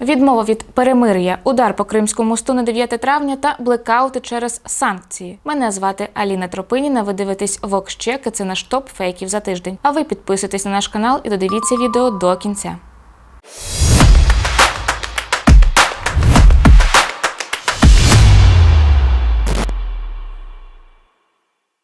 Відмова від перемир'я, удар по Кримському мосту на 9 травня та блекаути через санкції. Мене звати Аліна Тропиніна. Ви дивитесь Вокщек, і це наш топ фейків за тиждень. А ви підписуйтесь на наш канал і додивіться відео до кінця.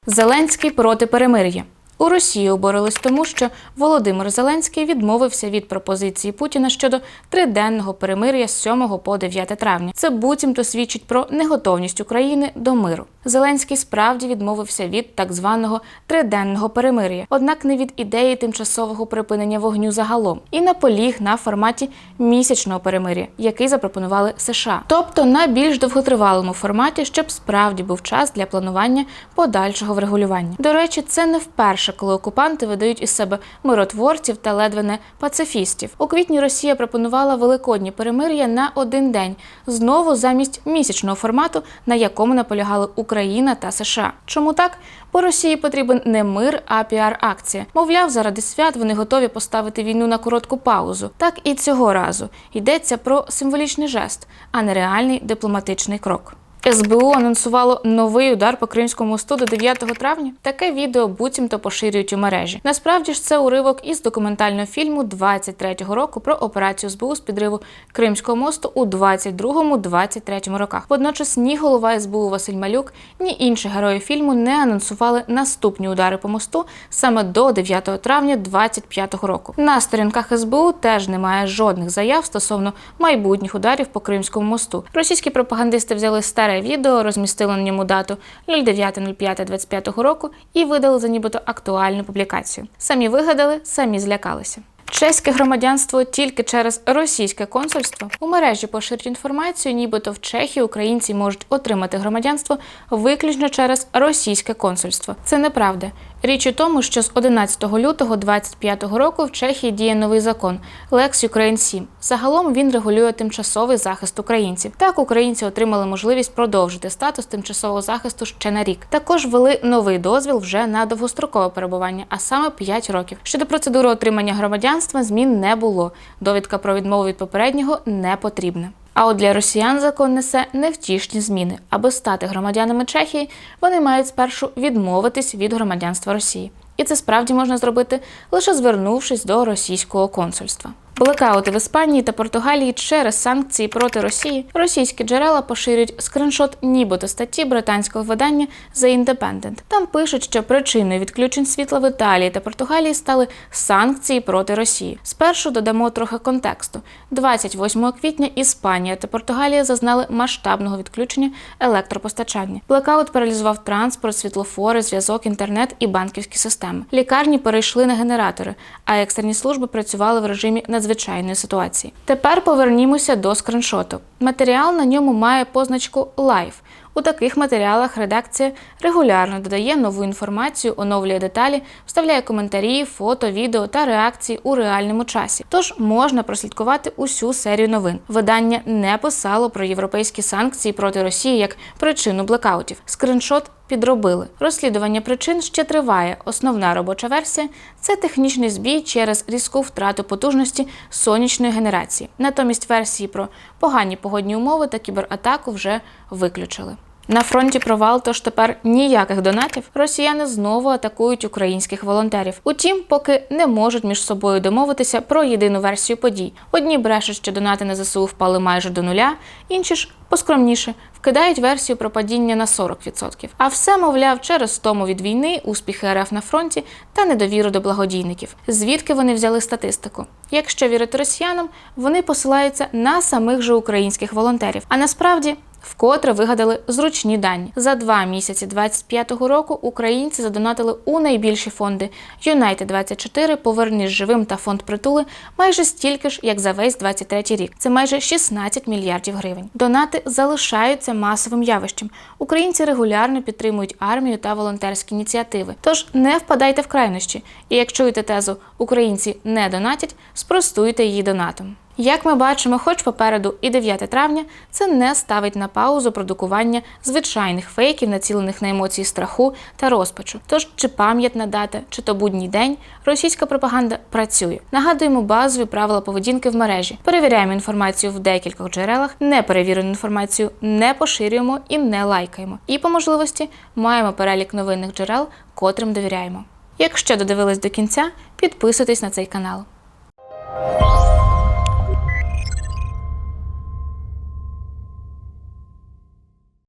Зеленський проти перемир'я. У Росії оборились тому, що Володимир Зеленський відмовився від пропозиції Путіна щодо триденного перемир'я з 7 по 9 травня. Це буцімто свідчить про неготовність України до миру. Зеленський справді відмовився від так званого триденного перемир'я, однак не від ідеї тимчасового припинення вогню загалом, і наполіг на форматі місячного перемир'я, який запропонували США, тобто на більш довготривалому форматі, щоб справді був час для планування подальшого врегулювання. До речі, це не вперше, коли окупанти видають із себе миротворців та ледве не пацифістів. У квітні Росія пропонувала великодні перемир'я на один день, знову замість місячного формату, на якому наполягали Україна та США. Чому так? Бо Росії потрібен не мир, а піар-акція. Мовляв, заради свят вони готові поставити війну на коротку паузу. Так і цього разу йдеться про символічний жест, а не реальний дипломатичний крок. СБУ анонсувало новий удар по Кримському мосту до 9 травня. Таке відео буцімто поширюють у мережі. Насправді ж це уривок із документального фільму 23-го року про операцію СБУ з підриву Кримського мосту у 22-23 роках. Водночас ні голова СБУ Василь Малюк, ні інші герої фільму не анонсували наступні удари по мосту саме до 9 травня 25-го року. На сторінках СБУ теж немає жодних заяв стосовно майбутніх ударів по Кримському мосту. Російські пропагандисти взяли старе відео, розмістили на ньому дату 09.05.25 року і видали за нібито актуальну публікацію. Самі вигадали, самі злякалися. Чеське громадянство тільки через російське консульство у мережі поширюють інформацію, нібито в Чехії українці можуть отримати громадянство виключно через російське консульство. Це неправда. Річ у тому, що з 11 лютого 2025 року в Чехії діє новий закон Lex Ukraine 7. Загалом він регулює тимчасовий захист українців. Так українці отримали можливість продовжити статус тимчасового захисту ще на рік. Також ввели новий дозвіл вже на довгострокове перебування, а саме 5 років. Щодо процедури отримання громадянства змін не було. Довідка про відмову від попереднього не потрібна. А от для росіян закон несе невтішні зміни. Аби стати громадянами Чехії, вони мають спершу відмовитись від громадянства Росії. І це справді можна зробити лише звернувшись до російського консульства. Блекаути в Іспанії та Португалії через санкції проти Росії російські джерела поширюють скриншот нібито статті британського видання The Independent. Там пишуть, що причиною відключень світла в Італії та Португалії стали санкції проти Росії. Спершу додамо трохи контексту. 28 квітня Іспанія та Португалія зазнали масштабного відключення електропостачання. Блекаут паралізував транспорт, світлофори, зв'язок, інтернет і банківські системи. Лікарні перейшли на генератори, а екстрені служби працювали в режимі надзвичайної ситуації. Тепер повернімося до скриншоту. Матеріал на ньому має позначку Live. У таких матеріалах редакція регулярно додає нову інформацію, оновлює деталі, вставляє коментарі, фото, відео та реакції у реальному часі. Тож можна прослідкувати усю серію новин. Видання не писало про європейські санкції проти Росії як причину блекаутів. Скриншот підробили. Розслідування причин ще триває. Основна робоча версія це технічний збій через різку втрату потужності сонячної генерації. Натомість версії про погані погодні умови та кібератаку вже виключили. На фронті провал, тож тепер ніяких донатів. Росіяни знову атакують українських волонтерів. Утім, поки не можуть між собою домовитися про єдину версію подій. Одні брешуть, що донати на ЗСУ впали майже до нуля, інші ж поскромніше вкидають версію про падіння на 40%. А все, мовляв, через тому від війни, успіхи РФ на фронті та недовіру до благодійників. Звідки вони взяли статистику? Якщо вірити росіянам, вони посилаються на самих же українських волонтерів. А насправді. Вкотре вигадали зручні дані. За два місяці 25-го року українці задонатили у найбільші фонди Юнайтед 24 Повернись живим та фонд притули майже стільки ж, як за весь 23-й рік. Це майже 16 мільярдів гривень. Донати залишаються масовим явищем. Українці регулярно підтримують армію та волонтерські ініціативи. Тож не впадайте в крайнощі. І як чуєте тезу Українці не донатять, спростуйте її донатом. Як ми бачимо, хоч попереду і 9 травня, це не ставить на паузу продукування звичайних фейків, націлених на емоції страху та розпачу. Тож чи пам'ятна дата, чи то будній день, російська пропаганда працює. Нагадуємо базові правила поведінки в мережі. Перевіряємо інформацію в декількох джерелах, неперевірену інформацію не поширюємо і не лайкаємо. І по можливості маємо перелік новинних джерел, котрим довіряємо. Якщо додивились до кінця, підписуйтесь на цей канал.